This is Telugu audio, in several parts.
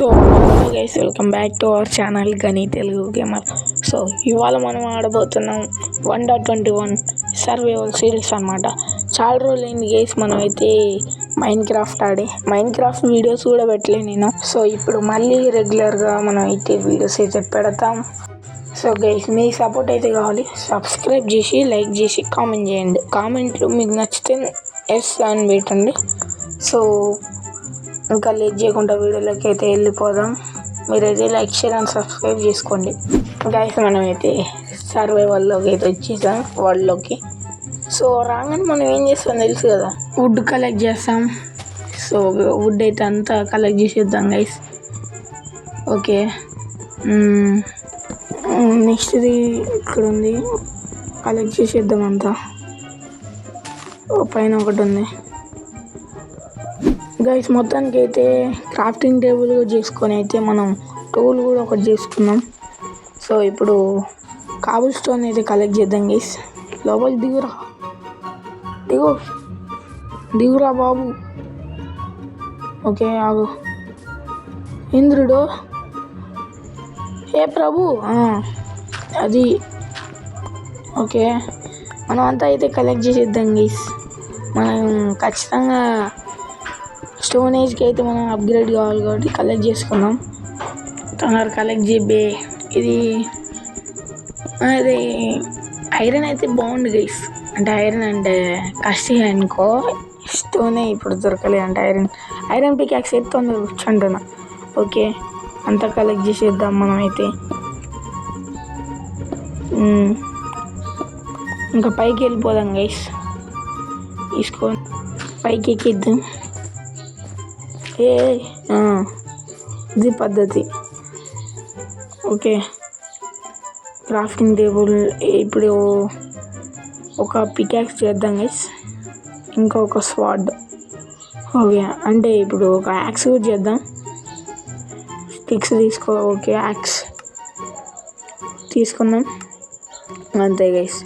So guys welcome back to our channel Gani Telugu gamer so ఇవాళ మనం ఆడబోతున్నాం one dot twenty one survival series అనమాట చాలా రోజులైంది గేస్ మనం అయితే మైండ్ క్రాఫ్ట్ ఆడి. మైండ్ క్రాఫ్ట్ వీడియోస్ కూడా పెట్టలే నేను. సో ఇప్పుడు మళ్ళీ రెగ్యులర్గా మనం అయితే వీడియోస్ అయితే పెడతాం. సో గైస్ మీ సపోర్ట్ అయితే కావాలి. సబ్స్క్రైబ్ చేసి లైక్ చేసి కామెంట్ చేయండి. కామెంట్లు మీకు నచ్చితే ఎస్ అని పెట్టండి. సో ఇంకా లేట్ చేయకుండా వీడియోలోకి అయితే వెళ్ళిపోదాం. మీరైతే లైక్ షేర్ అండ్ సబ్స్క్రైబ్ చేసుకోండి. గైస్ మనం అయితే సర్వైవల్లోకి అయితే వచ్చేసాం వరల్డ్లోకి సో రాగానే మనం ఏం చేస్తాం తెలుసు కదా? వుడ్ కలెక్ట్ చేస్తాం. సో వుడ్ అయితే అంతా కలెక్ట్ చేసేద్దాం గైస్ ఓకే. నెక్స్ట్ది ఇక్కడ ఉంది. కలెక్ట్ చేసేద్దాం అంతా. పైన ఒకటి ఉంది. గైస్ మొత్తానికి అయితే క్రాఫ్టింగ్ టేబుల్ చేసుకొని అయితే మనం టూల్ కూడా ఒకటి చేసుకున్నాం. సో ఇప్పుడు కాబుల్ స్టోన్ అయితే కలెక్ట్ చేద్దాం గైస్ లోపల దిగురా. దిగు. దిగురా బాబు. ఓకే ఆగు. ఇంద్రుడు. ఏ ప్రభు? అది. ఓకే మనం అంతా అయితే కలెక్ట్ చేసేద్దాం గైస్ మనం ఖచ్చితంగా స్టోన్ ఏజ్కి అయితే మనం అప్గ్రేడ్ కావాలి కాబట్టి కలెక్ట్ చేసుకుందాం. తొందర కలెక్ట్ చేబే ఇది అది ఐరన్ అయితే బాగుంది గైస్ అంటే ఐరన్ అంటే కష్టం అనుకో. స్టోనే ఇప్పుడు దొరకలేదు అంటే ఐరన్ ఐరన్ పికాక్స్ అయితే తొందర కూర్చుంటున్నా. ఓకే అంతా కలెక్ట్ చేసేద్దాం మనం అయితే ఇంకా పైకి వెళ్ళిపోదాం గైస్ తీసుకొని పైకి ఎక్కిద్దాం. ఏ ఇది పద్ధతి. ఓకే. క్రాఫ్టింగ్ టేబుల్ ఇప్పుడు ఒక పికాక్స్ చేద్దాం గైస్ ఇంకా ఒక స్వాడ్. ఓకే అంటే ఇప్పుడు ఒక యాక్స్ కూడా చేద్దాం. స్టిక్స్ తీసుకో ఓకే యాక్స్ తీసుకుందాం. అంతే గైస్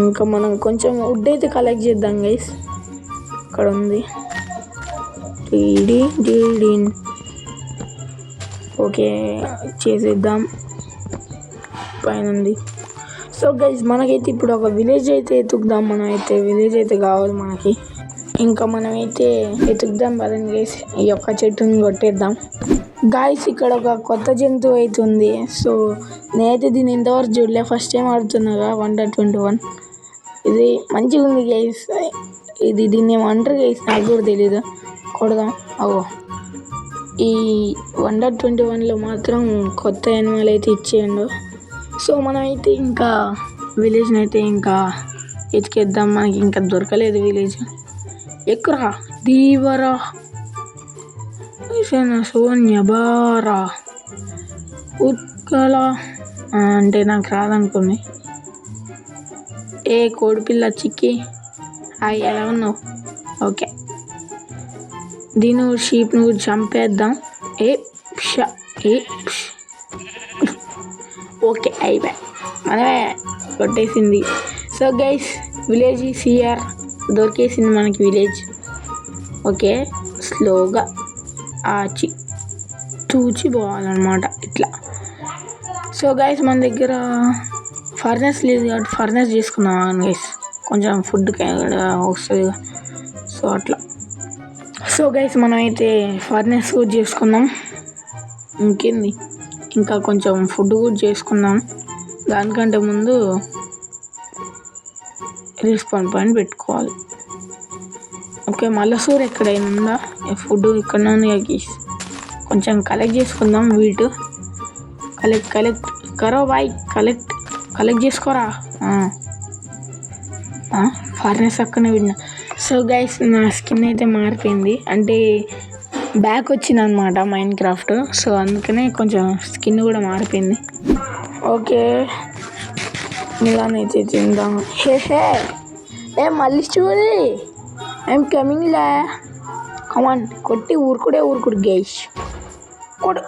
ఇంకా మనం కొంచెం వుడ్ అయితే కలెక్ట్ చేద్దాం గైస్ ఇక్కడ ఉంది డీడీ డీడీన్ ఓకే చేసేద్దాం. పైన ఉంది సో గైజ్ మనకైతే ఇప్పుడు ఒక విలేజ్ అయితే ఎతుకుదాం. మనం అయితే విలేజ్ అయితే కావాలి మనకి. ఇంకా మనమైతే ఎతుకుదాం పదండి గైస్. ఈ యొక్క చెట్టుని కొట్టేద్దాం. గాయస్ ఇక్కడ ఒక కొత్త జంతువు అయితే ఉంది. సో నేనైతే దీన్ని ఇంతవరకు చూడలే. ఫస్ట్ టైం ఆడుతున్నాగా వన్ డాట్ ట్వంటీ వన్. ఇది మంచిగా ఉంది గైస్. ఇది దీన్ని ఏమంటారు గైస్ నాకు కూడా తెలీదు. కొడదాం. అవో ఈ వండర్ ట్వంటీ వన్లో మాత్రం కొత్త యానిమల్ అయితే ఇచ్చేయండు. సో మనం అయితే ఇంకా విలేజ్ని అయితే ఇంకా ఎతికేద్దాం. మనకి ఇంకా దొరకలేదు విలేజ్ ఎక్కురా. దీవరా ఈశాన బారా ఉత్కల అంటే నాకు రాదనుకుంది ఏ కోడిపిల్ల చిక్కి. హాయ్ ఎలా ఉన్నావు? ఓకే దీని షీప్ నువ్వు చంపేద్దాం. ఏ ష ఏ ఓకే అయిపోయి. మనమే కొట్టేసింది. సో గైస్ విలేజ్ సిఆర్ దొరికేసింది మనకి విలేజ్ ఓకే స్లోగా ఆచి తూచి పోవాలన్నమాట ఇట్లా. సో గైస్ మన దగ్గర ఫర్నెస్ లేదు కాబట్టి ఫర్నెస్ చేసుకున్నాం గైస్ కొంచెం ఫుడ్ వస్తుంది. సో అట్లా. సో గైస్ మనం అయితే ఫర్నెస్ కూడా చేసుకుందాం. ఇంకేంది? ఇంకా కొంచెం ఫుడ్ కూడా చేసుకుందాం. దానికంటే ముందు రిస్పాన్ పాయింట్ పెట్టుకోవాలి. ఓకే మల్లసూర్ ఎక్కడైనా ఉందా ఫుడ్ ఇక్కడ ఉంది కొంచెం కలెక్ట్ చేసుకుందాం వీటు. కలెక్ట్ కలెక్ట్ కరో బాయ్ కలెక్ట్ కలెక్ట్ చేసుకోరా? ఫార్నెస్ అక్కనే విన్నా. సో గైస్ నా స్కిన్ అయితే మారిపోయింది. అంటే బ్యాక్ వచ్చింది అనమాట మైండ్ క్రాఫ్ట్ సో అందుకనే కొంచెం స్కిన్ కూడా మారిపోయింది. ఓకే. ఇలానైతే తిందాం. హే హే. ఏ మళ్ళీ చూడి ఐఎమ్ కమింగ్ లే. కమాన్ కొట్టి ఊరుకుడే ఊరుకుడు గైష్ కొడు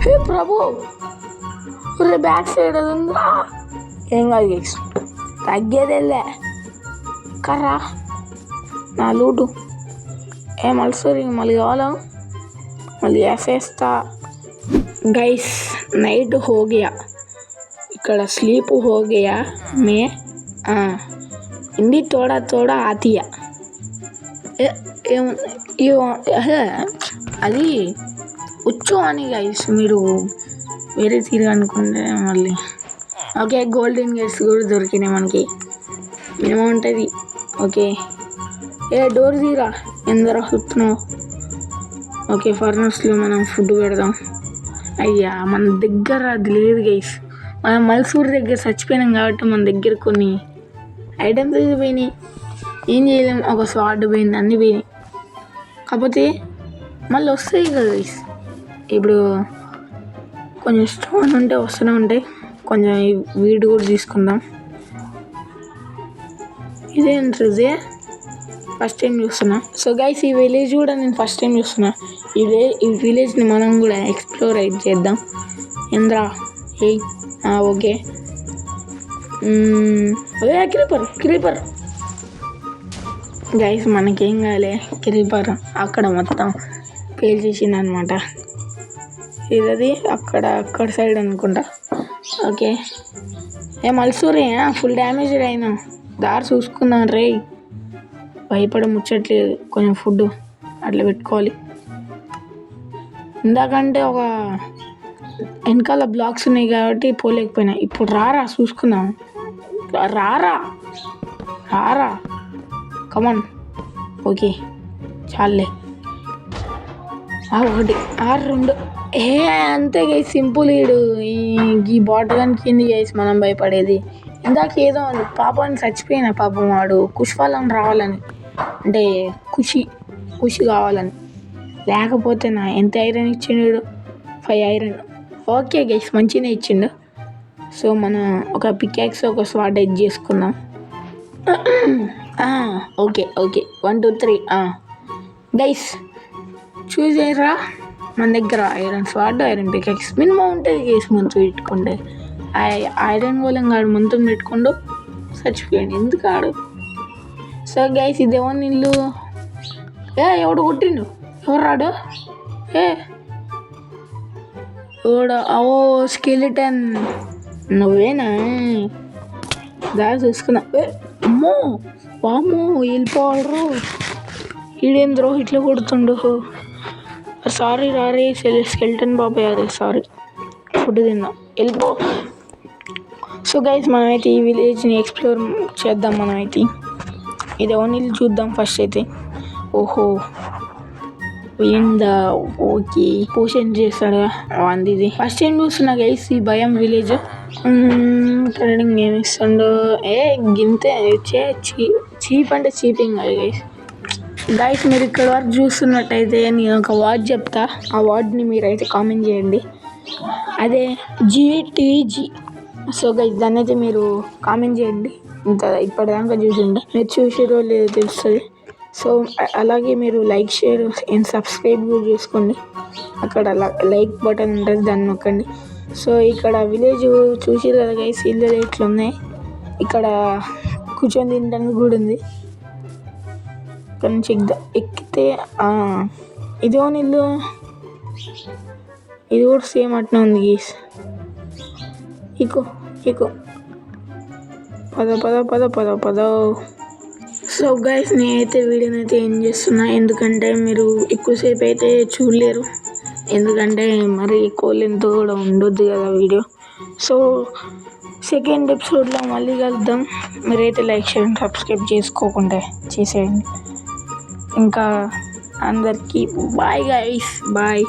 హే ప్రభు. రే బ్యాక్ సైడ్ అది ఉందా ఏం కాదు గైస్ తగ్గేదేలే. కర్రా. నా లూటు. ఏ మల్సూరి మళ్ళీ కావాలా? మళ్ళీ వేసేస్తా గైస్ నైట్ హోగయా. ఇక్కడ స్లీప్ హోగయా మే హిందీ తోడా తోడా ఆతియా. అది ఉచ్చు అని గైస్ మీరు వేరే తీరు అనుకుంటే మళ్ళీ. ఓకే గోల్డెన్ గేట్స్ కూడా దొరికినాయి మనకి. మినిమం ఉంటుంది. ఓకే. ఏ డోర్ తీరా? ఎందరో చూస్తున్నావు ఓకే ఫర్నర్స్లో మనం ఫుడ్ పెడదాం. అయ్యా మన దగ్గర అది లేదు గైస్ మనం మల్సూర్ దగ్గర చచ్చిపోయినాం కాబట్టి మన దగ్గర కొన్ని ఐటమ్స్ పోయినాయి. ఏం చేయలేము ఒక స్వాడ్ పోయింది అన్నీ పోయినాయి. కాకపోతే మళ్ళీ వస్తాయి కదా గైస్ ఇప్పుడు కొంచెం స్టోన్ ఉంటే వస్తూనే ఉంటాయి. కొంచెం వీడు కూడా తీసుకుందాం. ఇదేంటిదే ఫస్ట్ టైం చూస్తున్నా. సో గైస్ ఈ విలేజ్ కూడా నేను ఫస్ట్ టైం చూస్తున్నా. ఇదే ఈ విలేజ్ని మనం కూడా ఎక్స్ప్లోర్ అయితే చేద్దాం. ఇంద్రా ఏ ఓకే. క్రీపర్ క్రీపర్ గైస్ మనకేం కాలే క్రీపర్ అక్కడ మొత్తం పేల్ అనమాట ఇది అక్కడ అక్కడ సైడ్ అనుకుంటా. ఓకే. ఏ మల్సూరే ఫుల్ డ్యామేజ్ అయినా. దారి చూసుకుందాం రే భయపడ ముచ్చట్లేదు కొంచెం ఫుడ్ అట్లా పెట్టుకోవాలి. ఇందాకంటే ఒక వెనకాల బ్లాక్స్ ఉన్నాయి కాబట్టి పోలేకపోయినా. ఇప్పుడు రారా చూసుకుందాం. రారా? రారా? Come on okay. చాలే ఒకటి. ఆరు రెండు. ఏ అంతే గైస్ సింపుల్ వీడు ఈ బాటిల్ కింది గైస్ మనం భయపడేది. ఇందాక ఏదో పాపాన్ని చచ్చిపోయిన పాపం వాడు. కుష్ఫలం రావాలని. అంటే ఖుషి ఖుషి కావాలని. లేకపోతే నా ఎంత ఐరన్ ఇచ్చిండు ఫైవ్ ఐరన్. ఓకే గైస్ మంచిగా ఇచ్చిండు. సో మనం ఒక పికాక్స్ ఒక స్వాట్ ఎడ్ చేసుకుందాం. Okay okay. One two three guys చూసేరా? మన దగ్గర iron sword iron pickaxe minimum ఉంటుంది గైస్ మంత్ పెట్టుకుంటే ఐరన్ గోళం కాడు మంతం పెట్టుకుంటూ చచ్చిపోయాడు. ఎందుకు ఆడు? సో గైస్ ఇదేమో ఇల్లు ఏ ఎవడు కొట్టిండు? ఎవరు రాడు? ఏ? ఎవడు? ఓ స్కెలిటన్ నువ్వేనా? దా చూసుకున్నా. అమ్మో వామ్మో వెళ్ళిపోవాలరు. ఈడేంద్రో ఇట్లా కొడుతుండు. సారీ రారీ స్కెల్టన్ బాబాయ్ అదే సారీ. ఫుడ్ తిన్నా. వెళ్ళిపో. సో గైస్ మనమైతే ఈ విలేజ్ని ఎక్స్ప్లోర్ చేద్దాం మనమైతే. ఇది ఓన్లీ చూద్దాం ఫస్ట్ అయితే. ఓహో. ఏందా? ఓకే. పోషన్ చేస్తాడు అంది ఇది. ఫస్ట్ టైం చూస్తున్నా గైస్ ఈ భయం విలేజ్ ట్రేడింగ్ ఏమి ఇస్తుండో? ఏ గింతే చీప్ అంటే చీపింగ్ అది గైస్ గైస్ మీరు ఇక్కడ వరకు చూస్తున్నట్టయితే నేను ఒక వార్డ్ చెప్తా. ఆ వార్డ్ని మీరైతే కామెంట్ చేయండి. అదే జిటిజి సో గైస్ దాన్ని అయితే మీరు కామెంట్ చేయండి. ఇంత ఇప్పటిదాకా చూసిండే. మీరు చూసిరో లేదో తెలుస్తుంది. సో అలాగే మీరు లైక్ షేర్ అండ్ సబ్స్క్రైబ్ కూడా చేసుకోండి. అక్కడ లైక్ బటన్ ఉంటుంది దాన్ని నొక్కండి. సో ఇక్కడ విలేజ్ చూసి కదా గైస్ ఇల్లు ఇట్లా ఉన్నాయి ఇక్కడ కూర్చొని తినడానికి కూడా ఉంది. ఇక్కడ నుంచి ఎక్కితే ఇదో ఇల్లు ఇది కూడా సేమ్ అట్నే ఉంది గీస్. ఇకో ఇకో పద పద పద పద పద. సో గైస్ నేనైతే వీడియోని అయితే ఏం చేస్తున్నా ఎందుకంటే మీరు ఎక్కువసేపు అయితే చూడలేరు. ఎందుకంటే మరి ఎక్కువ కూడా ఉండొద్దు కదా వీడియో. సో సెకండ్ ఎపిసోడ్లో మళ్ళీ కలుద్దాం. మీరైతే లైక్ చేయండి సబ్స్క్రైబ్ చేసుకోకుండా చేసేయండి. ఇంకా అందరికీ bye guys bye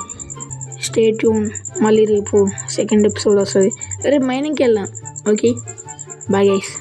stay tune మళ్ళీ రేపు సెకండ్ ఎపిసోడ్ వస్తుంది. రేపు మైనింగ్కి వెళ్దాం. Okay bye guys